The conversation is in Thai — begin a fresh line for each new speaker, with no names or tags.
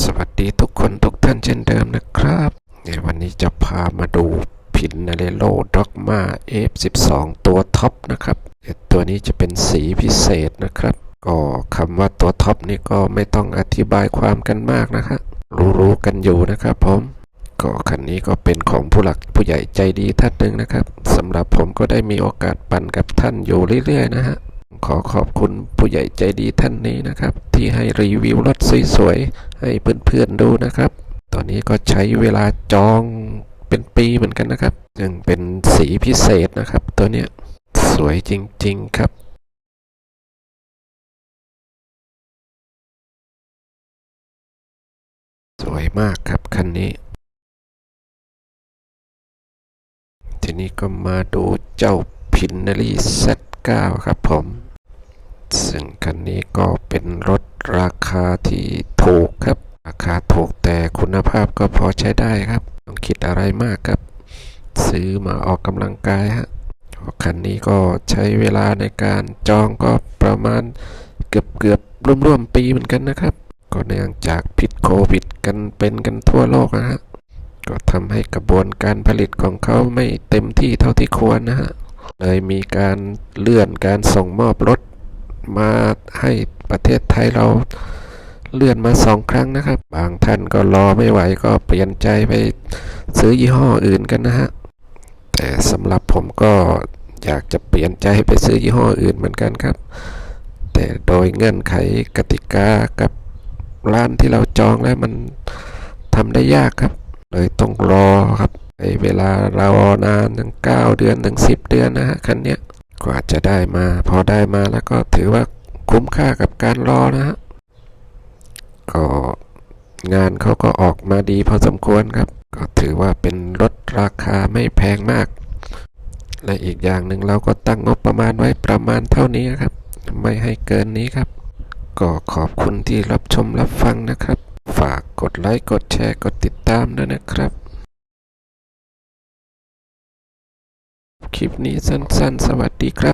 สวัสดีทุกคนทุกท่านเช่นเดิมนะครับในวันนี้จะพามาดูพินนาเรโลด็อกมา F12 ตัวท็อปนะครับตัวนี้จะเป็นสีพิเศษนะครับ ก็คำว่าตัวท็อปนี่ก็ไม่ต้องอธิบายความกันมากนะครับรู้ๆกันอยู่นะครับผมก็คันนี้ก็เป็นของผู้หลักผู้ใหญ่ใจดีท่านหนึ่งนะครับสำหรับผมก็ได้มีโอกาสปั่นกับท่านอยู่เรื่อยๆนะฮะ ขอขอบคุณผู้ใหญ่ใจดีท่านนี้นะครับ ที่ให้รีวิวรถสวยๆให้เพื่อนๆดูนะครับ ตอนนี้ก็ใช้เวลาจองเป็นปีเหมือนกันนะครับซึ่งเป็นสีพิเศษนะครับ ตัวเนี้ยสวยจริงๆครับสวยมากครับคันนี้ ทีนี้ก็มาดูเจ้าพินนารี Z9 ครับผม ซึ่งคันนี้ก็เป็นรถราคาที่ถูกครับ ราคาถูกแต่คุณภาพก็พอใช้ได้ครับ ต้องคิดอะไรมากครับ ซื้อมาออกกำลังกายฮะคันนี้ก็ใช้เวลาในการจองก็ประมาณเกือบเกือบๆร่วมๆปีเหมือนกันนะครับ ก็เนื่องจากพิษโควิดกันเป็นกันทั่วโลกนะฮะก็ทำให้กระบวนการผลิตของเขาไม่เต็มที่เท่าที่ควรนะฮะเลยมีการเลื่อนการส่งมอบรถ มาให้ประเทศไทยเราเลื่อนมาสองครั้งนะครับ บางท่านก็รอไม่ไหวก็เปลี่ยนใจไปซื้อยี่ห้ออื่นกันนะฮะ แต่สำหรับผมก็อยากจะเปลี่ยนใจไปซื้อยี่ห้ออื่นเหมือนกันครับ แต่โดยเงื่อนไขกติกากับร้านที่เราจองแล้วมันทำได้ยากครับ เลยต้องรอครับไอเวลาเรารอนานถึงเก้าเดือนถึงสิบเดือนนะฮะคันเนี้ย กว่าจะได้มา พอได้มาแล้วก็ถือว่าคุ้มค่ากับการรอนะฮะก็งานเขาก็ออกมาดีพอสมควรครับ ก็ถือว่าเป็นรถราคาไม่แพงมาก และอีกอย่างหนึ่งเราก็ตั้งงบประมาณไว้ประมาณเท่านี้ครับ ไม่ให้เกินนี้ครับ ก็ขอบคุณที่รับชมรับฟังนะครับ ฝากกดไลค์กดแชร์กดติดตามด้วยนะครับ คลิปนี้สั้นๆ สวัสดีครับ